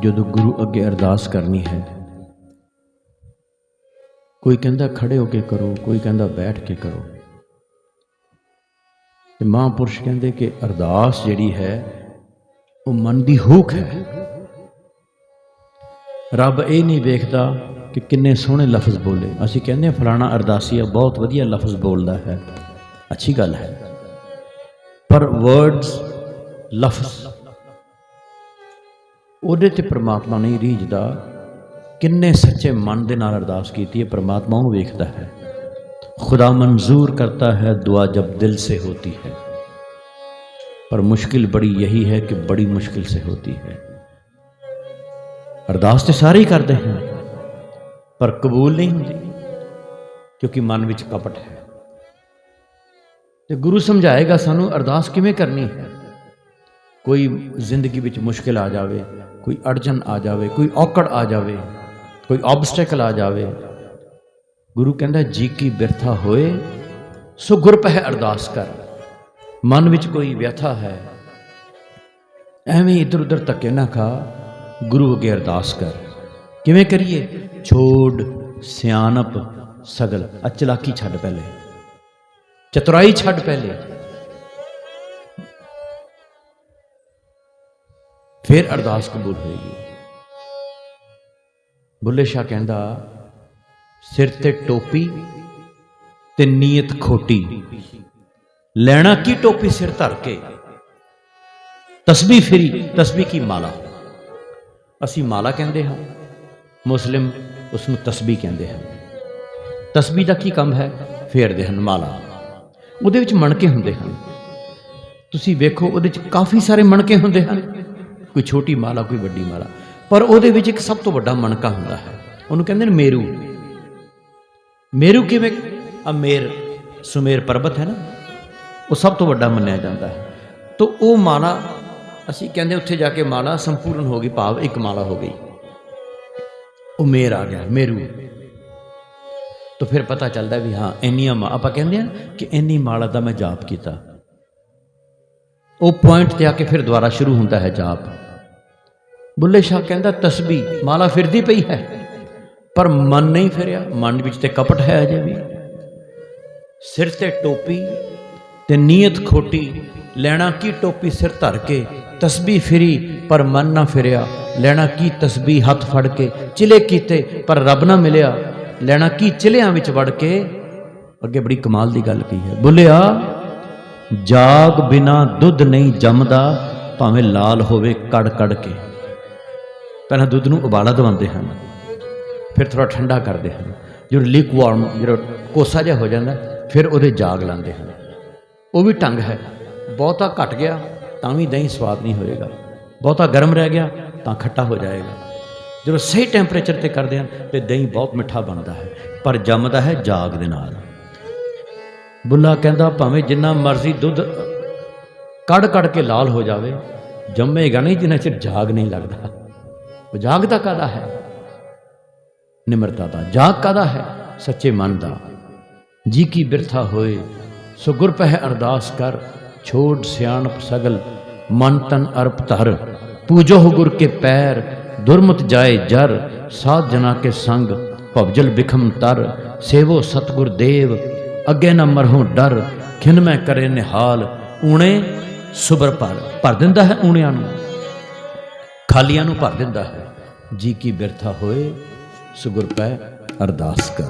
ਜਦੋਂ ਗੁਰੂ ਅੱਗੇ ਅਰਦਾਸ ਕਰਨੀ ਹੈ। ਕੋਈ ਕਹਿੰਦਾ ਖੜੇ ਹੋ ਕੇ ਕਰੋ, ਕੋਈ ਕਹਿੰਦਾ ਬੈਠ ਕੇ ਕਰੋ। ਤੇ ਮਹਾਂਪੁਰਸ਼ ਕਹਿੰਦੇ ਕਿ ਅਰਦਾਸ ਜਿਹੜੀ ਹੈ, ਉਹ ਮਨ ਦੀ ਹੂਕ ਹੈ। ਰੱਬ ਇਹ ਨਹੀਂ ਵੇਖਦਾ ਕਿ ਕਿੰਨੇ ਸੋਹਣੇ ਲਫ਼ਜ਼ ਬੋਲੇ। ਅਸੀਂ ਕਹਿੰਦੇ ਹਾਂ, ਫਲਾਣਾ ਅਰਦਾਸੀਆ ਬਹੁਤ ਵਧੀਆ ਲਫ਼ਜ਼ ਬੋਲਦਾ ਹੈ। ਅੱਛੀ ਗੱਲ ਹੈ। ਪਰ ਵਰਡਸ ਲਫ਼ਜ਼ ਉਹਦੇ ਤੇ ਪ੍ਰਮਾਤਮਾ ਨਹੀਂ ਰੀਝਦਾ ਕਿੰਨੇ ਸੱਚੇ ਮਨ ਦੇ ਨਾਲ ਅਰਦਾਸ ਕੀਤੀ ਹੈ ਪ੍ਰਮਾਤਮਾ ਉਹ ਵੇਖਦਾ ਹੈ खुदा मंजूर करता है दुआ जब दिल से होती है पर मुश्किल बड़ी यही है कि बड़ी मुश्किल से होती है ਅਰਦਾਸ ਤੇ ਸਾਰੇ ਹੀ ਕਰਦੇ ਹਨ ਪਰ ਕਬੂਲ ਨਹੀਂ ਹੁੰਦੀ ਕਿਉਂਕਿ ਮਨ ਵਿੱਚ ਕਪਟ ਹੈ ਤੇ ਗੁਰੂ ਸਮਝਾਏਗਾ ਸਾਨੂੰ ਅਰਦਾਸ ਕਿਵੇਂ ਕਰਨੀ ਹੈ ਕੋਈ ਜ਼ਿੰਦਗੀ ਵਿੱਚ ਮੁਸ਼ਕਿਲ ਆ ਜਾਵੇ ਕੋਈ ਅੜਜਨ ਆ ਜਾਵੇ, ਕੋਈ ਔਕੜ ਆ ਜਾਵੇ, ਕੋਈ ਆਬਸਟੈਕਲ ਆ ਜਾਵੇ, ਗੁਰੂ ਕਹਿੰਦਾ ਜੀ ਕੀ ਬਿਰਥਾ ਹੋਏ, ਸੋ ਗੁਰ ਪਹਿ ਅਰਦਾਸ ਕਰ। ਮਨ ਵਿੱਚ ਕੋਈ ਵਿਅਥਾ ਹੈ, ਐਵੇਂ ਇੱਧਰ ਉੱਧਰ ਧੱਕੇ ਨਾ ਖਾ, ਗੁਰੂ ਅੱਗੇ ਅਰਦਾਸ ਕਰ। ਕਿਵੇਂ ਕਰੀਏ? ਛੋੜ, ਸਿਆਣਪ, ਸਗਲ ਅਚਲਾਕੀ ਚਲਾਕੀ ਛੱਡ ਪਹਿਲੇ, ਚਤੁਰਾਈ ਛੱਡ ਪਹਿਲੇ। ਫਿਰ ਅਰਦਾਸ ਕਬੂਲ ਹੋਏਗੀ। ਬੁੱਲੇ ਸ਼ਾਹ ਕਹਿੰਦਾ, ਸਿਰ ਤੇ ਟੋਪੀ ਤੇ ਨੀਅਤ ਖੋਟੀ। ਲੈਣਾ ਕੀ ਟੋਪੀ ਸਿਰ ਧਰ ਕੇ? ਤਸਬੀਹ ਫਰੀ, ਤਸਬੀਹ ਕੀ ਮਾਲਾ? ਅਸੀਂ ਮਾਲਾ ਕਹਿੰਦੇ ਹਾਂ, ਮੁਸਲਿਮ ਉਸ ਨੂੰ ਤਸਬੀਹ ਕਹਿੰਦੇ ਹਨ। ਤਸਬੀਹ ਦਾ ਕੀ ਕੰਮ ਹੈ? ਫੇਰਦੇ ਹਨ ਮਾਲਾ। ਉਹਦੇ ਵਿੱਚ ਮਣਕੇ ਹੁੰਦੇ ਹਨ। ਤੁਸੀਂ ਵੇਖੋ, ਉਹਦੇ ਵਿੱਚ ਕਾਫੀ ਸਾਰੇ ਮਣਕੇ ਹੁੰਦੇ ਹਨ। ਕੋਈ ਛੋਟੀ ਮਾਲਾ, ਕੋਈ ਵੱਡੀ ਮਾਲਾ। ਪਰ ਉਹਦੇ ਵਿੱਚ ਇੱਕ ਸਭ ਤੋਂ ਵੱਡਾ ਮਣਕਾ ਹੁੰਦਾ ਹੈ। ਉਹਨੂੰ ਕਹਿੰਦੇ ਨੇ ਮੇਰੂ। ਮੇਰੂ ਕਿਵੇਂ? ਅਮੇਰ ਸੁਮੇਰ ਪਰਬਤ ਹੈ ਨਾ? ਉਹ ਸਭ ਤੋਂ ਵੱਡਾ ਮੰਨਿਆ ਜਾਂਦਾ ਹੈ। ਤਾਂ ਉਹ ਮਾਲਾ, ਅਸੀਂ ਕਹਿੰਦੇ ਉੱਥੇ ਜਾ ਕੇ ਮਾਲਾ ਸੰਪੂਰਨ ਹੋ ਗਈ, ਭਾਵ ਇੱਕ ਮਾਲਾ ਹੋ ਗਈ। ਉਹ ਮੇਰ ਆ ਗਿਆ, ਮੇਰੂ। ਤਾਂ ਫਿਰ ਪਤਾ ਚੱਲਦਾ ਵੀ ਹਾਂ, ਇੰਨੀਆਂ ਮਾ, ਆਪਾਂ ਕਹਿੰਦੇ ਆ ਕਿ ਇੰਨੀ ਮਾਲਾ ਦਾ ਮੈਂ ਜਾਪ ਕੀਤਾ। ਉਹ ਪੁਆਇੰਟ ਤੇ ਆ ਕੇ ਫਿਰ ਦੁਬਾਰਾ ਸ਼ੁਰੂ ਹੁੰਦਾ ਹੈ ਜਾਪ। ਬੁੱਲੇ ਸ਼ਾਹ ਕਹਿੰਦਾ, ਤਸਬੀਹ ਮਾਲਾ ਫਿਰਦੀ ਪਈ ਹੈ। ਪਰ ਮਨ ਨਹੀਂ ਫਿਰਿਆ। ਮਨ ਵਿੱਚ ਤੇ ਕਪਟ ਹੈ ਅਜੇ ਵੀ। ਸਿਰ ਤੇ ਟੋਪੀ ਤੇ ਨੀਅਤ ਖੋਟੀ, ਲੈਣਾ ਕੀ ਟੋਪੀ ਸਿਰ ਧਰ ਕੇ, ਤਸਬੀਹ ਫਿਰੀ, ਪਰ ਮਨ ਨਾ ਫਿਰਿਆ। ਲੈਣਾ ਕੀ ਤਸਬੀਹ ਹੱਥ ਫੜ ਕੇ, ਚਿਲੇ ਕੀਤੇ, ਪਰ ਰੱਬ ਨਾ ਮਿਲਿਆ। ਲੈਣਾ ਕੀ ਚਿਲਿਆਂ ਵਿੱਚ ਵੜ ਕੇ। ਅੱਗੇ ਬੜੀ ਕਮਾਲ ਦੀ ਗੱਲ ਕਹੀ ਹੈ। ਬੋਲਿਆ, ਜਾਗ ਬਿਨਾ ਦੁੱਧ ਨਹੀਂ ਜੰਮਦਾ, ਭਾਵੇਂ ਲਾਲ ਹੋਵੇ ਕੜ ਕੜ ਕੇ। ਪਹਿਲਾਂ ਦੁੱਧ ਨੂੰ ਉਬਾਲਾ ਦਵਾਉਂਦੇ ਹਨ, ਫਿਰ ਥੋੜਾ ਠੰਡਾ ਕਰਦੇ ਹਨ। ਜਦੋਂ ਲੀਕ ਵਾਰਮ ਜਦੋਂ ਕੋਸਾ ਜਿਹਾ ਹੋ ਜਾਂਦਾ, ਫਿਰ ਉਹਦੇ ਜਾਗ ਲਾਉਂਦੇ ਹਨ। ਉਹ ਵੀ ਢੰਗ ਹੈ। ਬਹੁਤਾ ਘਟ ਗਿਆ, ਤਾਂ ਵੀ ਦਹੀਂ ਸਵਾਦ ਨਹੀਂ ਹੋਏਗਾ। ਬਹੁਤਾ ਗਰਮ ਰਹਿ ਗਿਆ, ਤਾਂ ਖੱਟਾ ਹੋ ਜਾਏਗਾ। ਜਦੋਂ ਸਹੀ ਟੈਂਪਰੇਚਰ ਤੇ ਕਰਦੇ ਹਨ, ਤੇ ਦਹੀਂ ਬਹੁਤ ਮਿੱਠਾ ਬਣਦਾ ਹੈ, ਪਰ ਜੰਮਦਾ ਹੈ ਜਾਗ ਦੇ ਨਾਲ। ਬੁੱਲਾ ਕਹਿੰਦਾ, ਭਾਵੇਂ ਜਿੰਨਾ ਮਰਜ਼ੀ ਦੁੱਧ ਕੜ ਕੜ ਕੇ ਲਾਲ ਹੋ ਜਾਵੇ, ਜੰਮੇਗਾ ਨਹੀਂ ਜਿੰਨਾ ਚਿਰ ਜਾਗ ਨਹੀਂ ਲੱਗਦਾ। ਉਹ ਜਾਗਦਾ ਕਾਦਾ ਹੈ? ਨਿਮਰਤਾ ਦਾ ਜਾਗ ਕਾਦਾ ਹੈ? ਸੱਚੇ ਮਨ ਦਾ। ਜੀ ਕੀ ਬਿਰਥਾ ਹੋਏ ਸੋ ਗੁਰ ਪਹਿ ਅਰਦਾਸ ਕਰ, ਛੋੜ ਸਿਆਣਪ ਸਗਲ, ਮਨ ਤਨ ਅਰਪ ਧਰ। ਪੂਜੋ ਗੁਰ ਕੇ ਪੈਰ, ਦੁਰਮਤ ਜਾਏ ਜਰ, ਸਾਧ ਜਨਾ ਕੇ ਸੰਗ, ਭਵਜਲ ਬਿਖਮ ਤਰ। ਸੇਵੋ ਸਤਗੁਰ ਦੇਵ, ਅੱਗੇ ਨਾ ਮਰਹੋ ਡਰ। ਖਿਨ ਮੈਂ ਕਰੇ ਨਿਹਾਲ, ਊਣੇ ਸੁਬਰ ਭਰ ਭਰ ਦਿੰਦਾ ਹੈ ਊਣਿਆਂ ਨੂੰ। ਖਾਲੀਆਂ ਨੂੰ ਭਰ ਦਿੰਦਾ ਹੈ। ਜੀ ਕੀ ਬਿਰਥਾ ਹੋਏ ਸੁਗੁਰ ਪੈ ਅਰਦਾਸ ਕਰ।